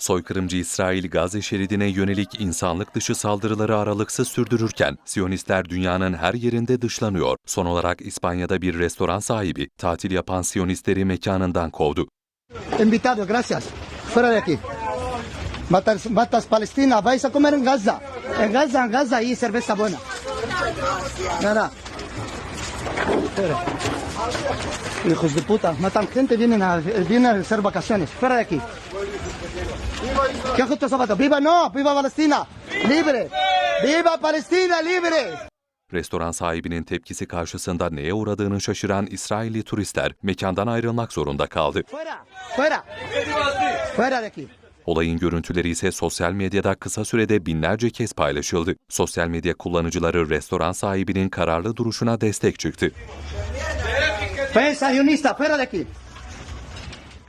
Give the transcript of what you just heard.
Soykırımcı İsrail Gazze şeridine yönelik insanlık dışı saldırıları aralıksız sürdürürken Siyonistler dünyanın her yerinde dışlanıyor. Son olarak İspanya'da bir restoran sahibi tatil yapan Siyonistleri mekanından kovdu. Invitado, gracias. Fuera de aquí. Matas, matas Palestina, vais a comer en Gaza. En Gaza, en Gaza, y cerveza buena. Nada. Hijos de puta, matan gente, vienen a, vienen a hacer vacaciones. Fuera de aquí. ¿Qué justo zapato? ¡Viva no! ¡Viva Palestina! ¡Libre! ¡Viva Palestina, libre! Restoran sahibinin tepkisi karşısında neye uğradığını şaşıran İsrailli turistler mekandan ayrılmak zorunda kaldı. Olayın görüntüleri ise sosyal medyada kısa sürede binlerce kez paylaşıldı. Sosyal medya kullanıcıları restoran sahibinin kararlı duruşuna destek çıktı. ¡Ven, sionista! ¡Fuera de aquí!